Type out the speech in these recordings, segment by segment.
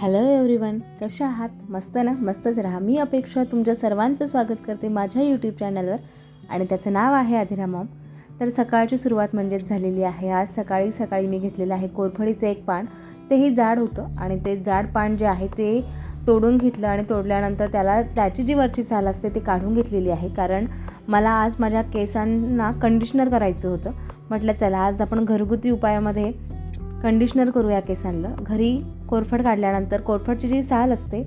Hello everyone कशा आहात? मस्त ना? मस्तच राहा. मी अपेक्षा तुमच्या सर्वांचं स्वागत करते माझ्या यूट्यूब चॅनलवर आणि त्याचं नाव आहे अधिरा मॉम. तर सकाळची सुरुवात म्हणजेच झालेली आहे. आज सकाळी सकाळी मी घेतलेलं आहे कोरफडीचं एक पान. तेही जाड होतं आणि ते जाड पान जे आहे ते तोडून घेतलं आणि तोडल्यानंतर त्याला त्याची जी वरची साल असते ती काढून घेतलेली आहे. कारण मला आज माझ्या केसांना कंडिशनर करायचं होतं. म्हटलं चला आज आपण घरगुती उपायामध्ये कंडिशनर करूया केसांना. घरी कोरफड काढल्यानंतर कोरफडची जी साल असते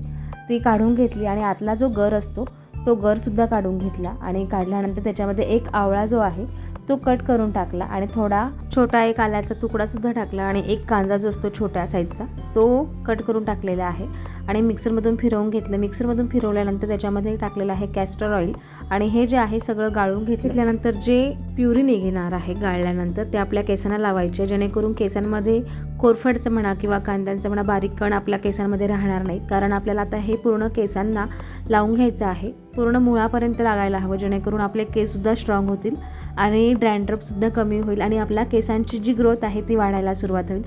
ती काढून घेतली आणि आतला जो गर असतो तो गरसुद्धा काढून घेतला आणि काढल्यानंतर त्याच्यामध्ये एक आवळा जो आहे तो कट करून टाकला आणि थोडा छोटा एक आल्याचा तुकडासुद्धा टाकला आणि एक कांदा जो असतो छोट्या साईजचा तो कट करून टाकलेला आहे. आणि मिक्सरमधून फिरवून घेतलं. मिक्सरमधून फिरवल्यानंतर त्याच्यामध्ये टाकलेलं आहे कॅस्टर ऑइल आणि हे जे आहे सगळं गाळून घेतल्यानंतर जे प्युरी निघणार आहे गाळल्यानंतर ते आपल्या केसांना लावायचे जेणेकरून केसांमध्ये कोरफडचं म्हणा किंवा कांद्यांचं म्हणा बारीक कण आपल्या केसांमध्ये राहणार नाही. कारण आपल्याला आता हे पूर्ण केसांना लावून घ्यायचं आहे. पूर्ण मुळापर्यंत लागायला हवं जेणेकरून आपले केससुद्धा स्ट्रॉंग होतील आणि ड्रँड्रपसुद्धा कमी होईल आणि आपल्या केसांची जी ग्रोथ आहे ती वाढायला सुरुवात होईल.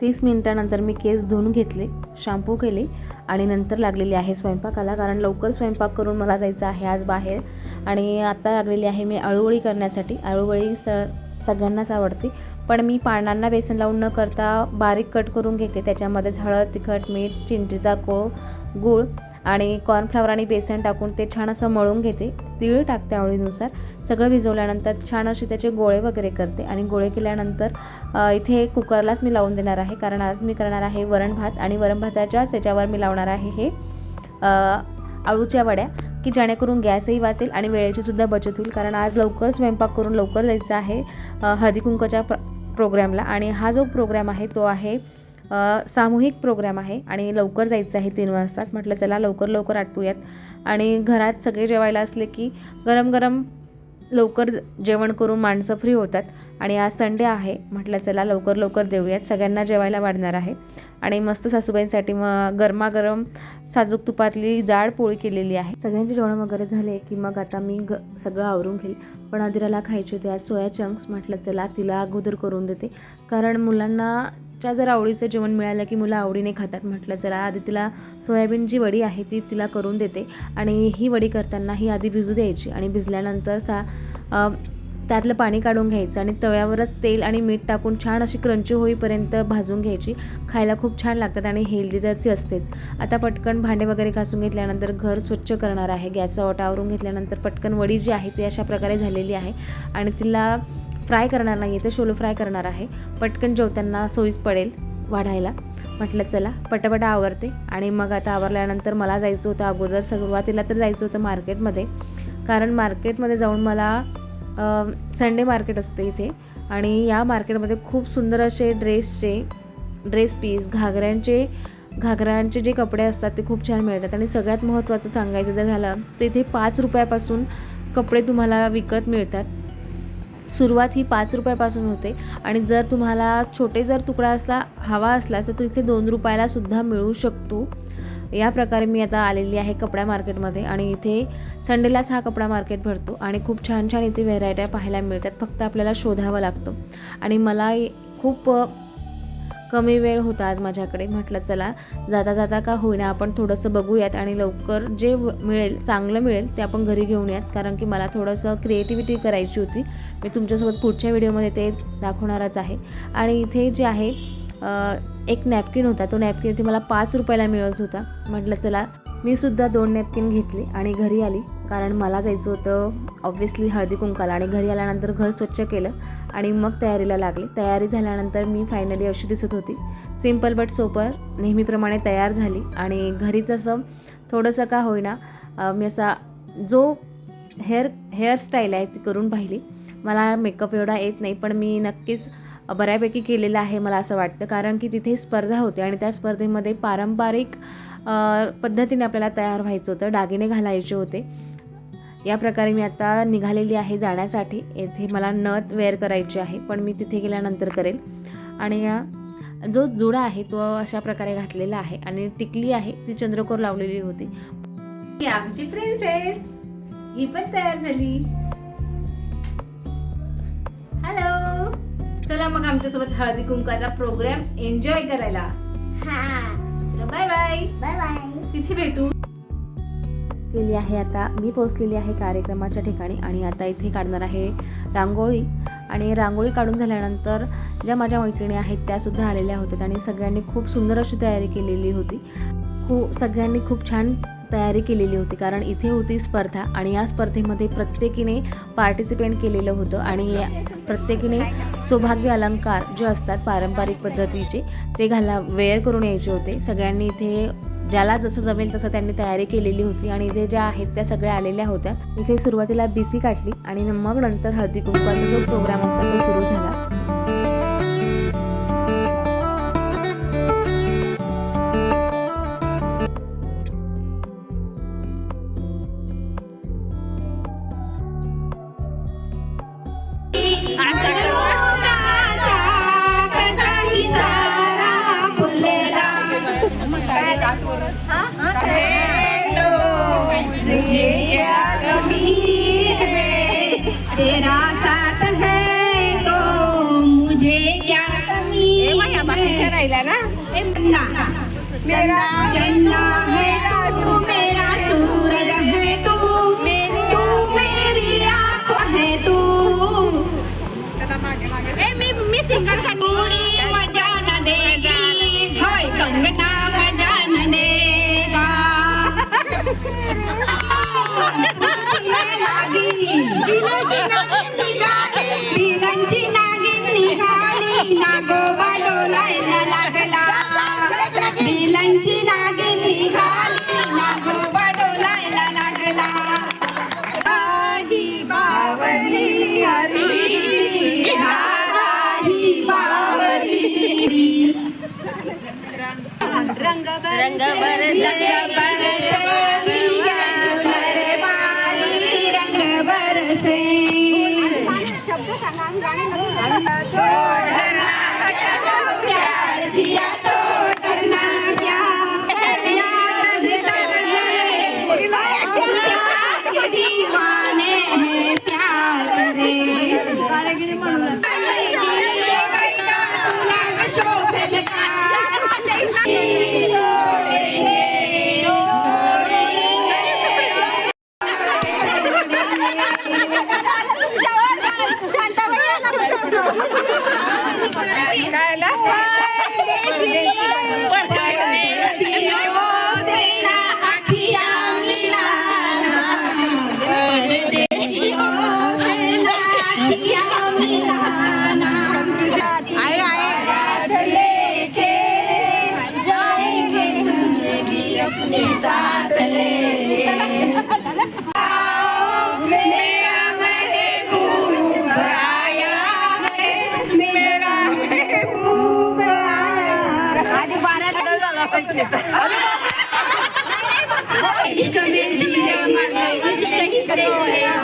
तीस मिनिटानंतर मी केस धुवून घेतले शॅम्पू केले आणि नंतर लागलेली आहे स्वयंपाकाला. कारण लवकर स्वयंपाक करून मला जायचं आहे आज बाहेर. आणि आता लागलेली आहे मी अळूवळी करण्यासाठी. अळूवळी स सगळ्यांनाच आवडते. पण मी पानांना बेसन लावून न करता बारीक कट करून घेते. त्याच्यामध्येच हळद तिखट मीठ चिंचेचा कोळ गूळ आणि कॉर्नफ्लावर आणि बेसन टाकून ते छान असं मळून घेते. तीळ टाकते आवडीनुसार. सगळं भिजवल्यानंतर छान असे त्याचे गोळे वगैरे करते. आणि गोळे केल्यानंतर इथे कुकरलाच मी लावून देणार आहे. कारण आज मी करणार आहे वरण भात आणि वरण भाताच्याच याच्यावर मी लावणार आहे हे अळूच्या आळूच्या वड्या. की जेणेकरून गॅसही वाचेल आणि वेळेची सुद्धा बचत होईल. कारण आज लवकर स्वयंपाक करून लवकर जायचं आहे हळदीकुंकच्या हळदी प्र प्रोग्रॅमला. आणि हा जो प्रोग्रॅम आहे तो आहे सामूहिक प्रोग्राम आहे आणि लवकर जायचं आहे तीन वाजताच. म्हटलं चला लवकर लवकर आटपूयात. आणि घरात सगळे जेवायला असले की गरम गरम लवकर जेवण करून माणसं फ्री होतात. आणि आज संडे आहे. म्हटलं चला लवकर लवकर देऊयात. सगळ्यांना जेवायला वाढणार आहे. आणि मस्त सासूबाईंसाठी मग गरमागरम साजूक तुपातली जाड पोळी केलेली आहे. सगळ्यांचे जेवण वगैरे झाले की मग आता मी ग सगळं आवरून घेईल. पण आदिराला खायची होती आज सोया चंक्स. म्हटलं चला तिला अगोदर करून देते. कारण मुलांना च्या जर आवडीचं जेवण मिळालं की मुलं आवडीने खातात. म्हटलं चला आधी तिला सोयाबीन जी वडी आहे ती तिला करून देते. आणि ही वडी करताना ही आधी भिजू द्यायची आणि भिजल्यानंतर सा त्यातलं पाणी काढून घ्यायचं आणि तव्यावरच तेल आणि मीठ टाकून छान अशी क्रंची होईपर्यंत भाजून घ्यायची. खायला खूप छान लागतात आणि हेल्दी तर ती असतेच. आता पटकन भांडे वगैरे घासून घेतल्यानंतर घर स्वच्छ करणार आहे. गॅसचा ओटा आवरून घेतल्यानंतर पटकन वडी जी आहे ती अशा प्रकारे झालेली आहे आणि तिला फ्राय करणार नाही तर शोलो फ्राय करणार आहे. पटकन जेवताना सोयीस पडेल वाढायला. म्हटलं चला पटापटा आवरते. आणि मग आता आवरल्यानंतर मला जायचं होतं अगोदर. सुरुवातीला तर जायचं होतं मार्केटमध्ये. कारण मार्केटमध्ये जाऊन मला संडे मार्केट असते इथे. आणि या मार्केटमध्ये खूप सुंदर असे ड्रेसचे ड्रेस पीस घागऱ्यांचे घागऱ्यांचे जे कपडे असतात ते खूप छान मिळतात. आणि सगळ्यात महत्त्वाचं सांगायचं जर झालं तर इथे पाच रुपयापासून कपडे तुम्हाला विकत मिळतात. सुरुवात ही पाच रुपयापासून होते. आणि जर तुम्हाला छोटे जर तुकडा असला हवा असला तर तो इथे दोन रुपयाला सुद्धा मिळू शकतो. या प्रकारे मी आता आलेली आहे कपडा मार्केटमध्ये आणि इथे संडेलाच हा कपडा मार्केट भरतो आणि खूप छान छान इथे व्हेरायट्या पाहायला मिळतात. फक्त आपल्याला शोधावं लागतं. आणि मला खूप कमी वेळ होता आज माझ्याकडे. म्हटलं चला जाता जाता का होईना आपण थोडंसं बघूयात आणि लवकर जे मिळेल चांगलं मिळेल ते आपण घरी घेऊन यात. कारण की मला थोडंसं क्रिएटिव्हिटी करायची होती. मी तुमच्यासोबत पुढच्या व्हिडिओमध्ये ते दाखवणारच आहे. आणि इथे जे आहे एक नॅपकिन होता. तो नॅपकिन ती मला पाच रुपयाला मिळत होता. म्हटलं चला मी सुद्धा दोन नॅपकिन घेतली आणि घरी आली. कारण मला जायचं होतं ऑब्व्हियसली हळदी कुंकाला. आणि घरी आल्यानंतर घर स्वच्छ केलं आणि मग तयारीला लागले. तयारी झाल्यानंतर मी फायनली अशी दिसत होती. सिंपल बट सोपर नेहमीप्रमाणे तयार झाली. आणि घरीच असं थोडंसं का होईना मी असा जो हेअर हेअरस्टाईल आहे ती करून पाहिली. मला मेकअप एवढा येत नाही पण मी नक्कीच बऱ्यापैकी केलेलं आहे मला असं वाटतं. कारण की तिथे स्पर्धा होती आणि त्या स्पर्धेमध्ये पारंपरिक पद्धतीने आपल्याला तयार व्हायचं होतं. दागिने घालायचे होते. या प्रकारे मी आता निघालेली आहे जाण्यासाठी. येथे मला नथ वेअर करायची आहे पण मी तिथे गेल्यानंतर करेल. आणि जो जुडा आहे तो अशा प्रकारे घातलेला आहे आणि टिकली आहे ती चंद्रकोर लावलेली होती. आमची प्रिन्सेस ही पण तयार झाली. चला मग आमच्यासोबत हळदी कुंकाचा प्रोग्राम एन्जॉय करायला. हा. बाय बाय बाय बाय तिथे भेटू. केली आहे आता मी पोचलेली आहे कार्यक्रमाच्या ठिकाणी आणि आता इथे काढणार आहे रांगोळी. आणि रांगोळी काढून झाल्यानंतर ज्या माझ्या मैत्रिणी आहेत त्यासुद्धा आलेल्या होत्या. आणि सगळ्यांनी खूप सुंदर अशी तयारी केलेली होती. खूप सगळ्यांनी खूप छान तयारी केलेली होती. कारण इथे होती स्पर्धा आणि या स्पर्धेमध्ये प्रत्येकीने पार्टिसिपेट केलेलं होतं आणि प्रत्येकीने सौभाग्य अलंकार जे असतात पारंपरिक पद्धतीचे ते घाला वेअर करून यायचे होते. सगळ्यांनी इथे ज्याला जसं जमेल तसं त्यांनी तयारी केलेली होती आणि इथे ज्या आहेत त्या सगळ्या आलेल्या होत्या. इथे सुरुवातीला बीसी काढली आणि मग नंतर हळदी कुंकवाचा जो प्रोग्राम होता तो सुरू झाला. तेरा साथ है तो मुझे क्या कमी है मेरा चंदा ರಂಗ ರಂಗ Ich bin der Mann, der ist.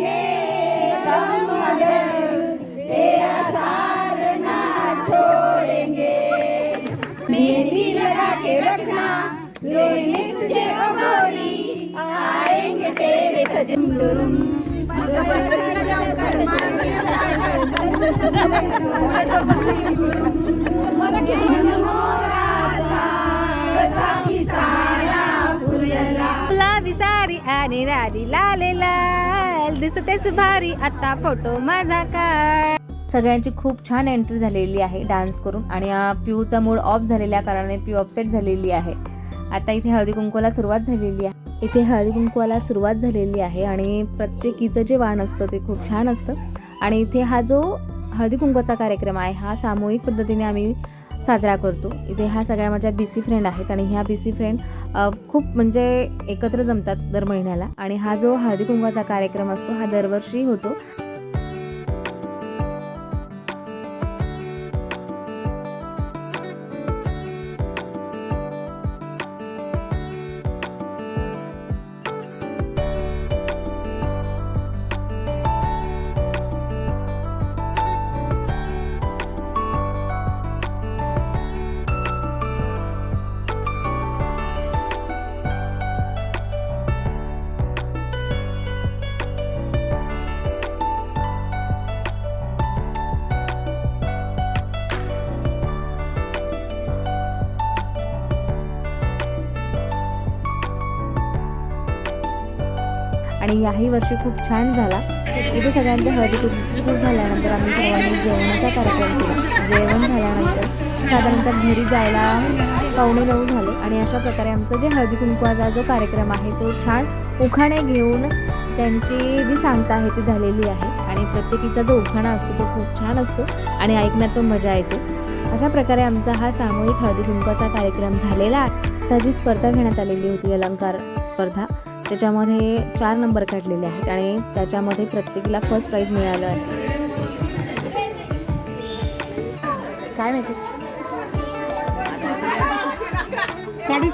गुलाबी सारी आणि राडी लाले लाल. दिसतेस भारी आता फोटो माझा काढ. सगळ्यांची खूप छान एंट्री झालेली आहे डान्स करून. आणि प्यूचा पिऊचा मूड ऑफ झालेल्या कारणाने पिऊ अपसेट झालेली आहे. आता इथे हळदी कुंकवाला सुरुवात झालेली आहे. इथे हळदी कुंकवाला सुरुवात झालेली आहे आणि प्रत्येकीचं जे वाण असतं ते खूप छान असतं. आणि इथे हा जो हळदी कुंकवाचा कार्यक्रम आहे हा सामूहिक पद्धतीने आम्ही साजरा करतो. इथे ह्या सगळ्या माझ्या बी सी फ्रेंड आहेत आणि ह्या बी सी फ्रेंड खूप म्हणजे एकत्र जमतात दर महिन्याला. आणि हा जो हळदी कुंकवाचा कार्यक्रम असतो हा दरवर्षी होतो. याही वर्षी खूप छान झाला. इथे सगळ्यांचं हळदी खूप झाल्यानंतर आम्ही सर्वांनी जेवणाचा कार्यक्रम केला. जेवण झाल्यानंतर साधारणतः घरी जायला पावणे नऊ झाले आणि अशा प्रकारे आमचं जे हळदी कुंकवाचा जो कार्यक्रम आहे तो छान उखाणे घेऊन त्यांची जी सांगता आहे ती झालेली आहे. आणि प्रत्येकीचा जो उखाणा असतो तो खूप छान असतो आणि ऐकण्यात तो मजा येते. अशा प्रकारे आमचा हा सामूहिक हळदी कुंकवाचा कार्यक्रम झालेला आहे. त्याची स्पर्धा घेण्यात आलेली होती अलंकार स्पर्धा त्याच्यामध्ये चार नंबर काढलेले आहेत आणि त्याच्यामध्ये प्रत्येकीला फर्स्ट प्राईज मिळालं आहे. काय माहिती? सर्वांनी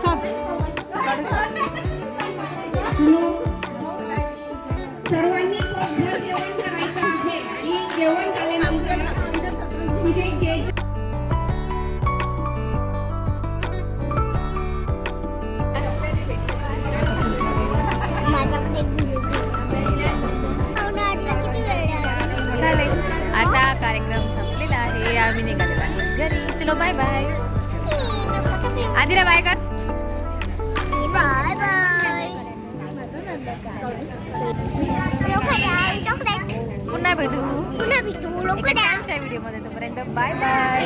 आम्ही निघालेलो आहे. घरी. चलो बाय बाय आदिरा बाय कर. बाय बाय पुन्हा भेटू. पुन्हा भेटू लोक छानशा व्हिडिओमध्ये तोपर्यंत बाय बाय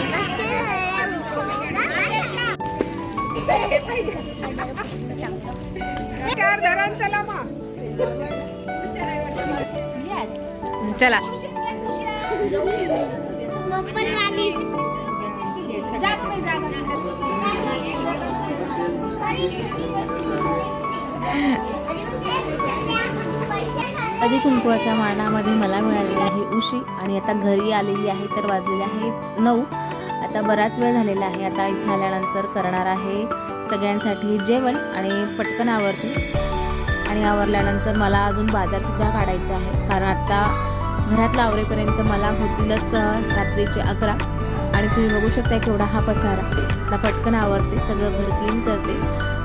चला. आधी कुंकवाच्या मारणामध्ये मला मिळालेली आहे उशी आणि आता घरी आलेली आहे तर वाजलेले आहेत नऊ. आता बराच वेळ झालेला आहे. आता इथे आल्यानंतर करणार आहे सगळ्यांसाठी जेवण आणि पटकन आवरते. आणि आवरल्यानंतर मला अजून बाजारसुद्धा काढायचा आहे. कारण आता घरातला आवरेपर्यंत मला होतीलच रात्रीचे अकरा. आणि तुम्ही बघू शकता केवढा हा पसारा. आता पटकन आवरते सगळं घर क्लीन करते.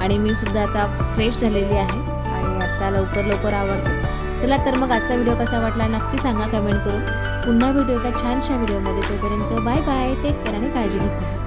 आणि मी सुद्धा आता फ्रेश झालेली आहे. आणि आता लवकर लवकर आवरते. चला तर मग आजचा व्हिडिओ कसा वाटला नक्की सांगा कमेंट करून. पुन्हा व्हिडिओ एका छानशा व्हिडिओमध्ये तोपर्यंत बाय बाय टेक केअर आणि काळजी घेत राहा.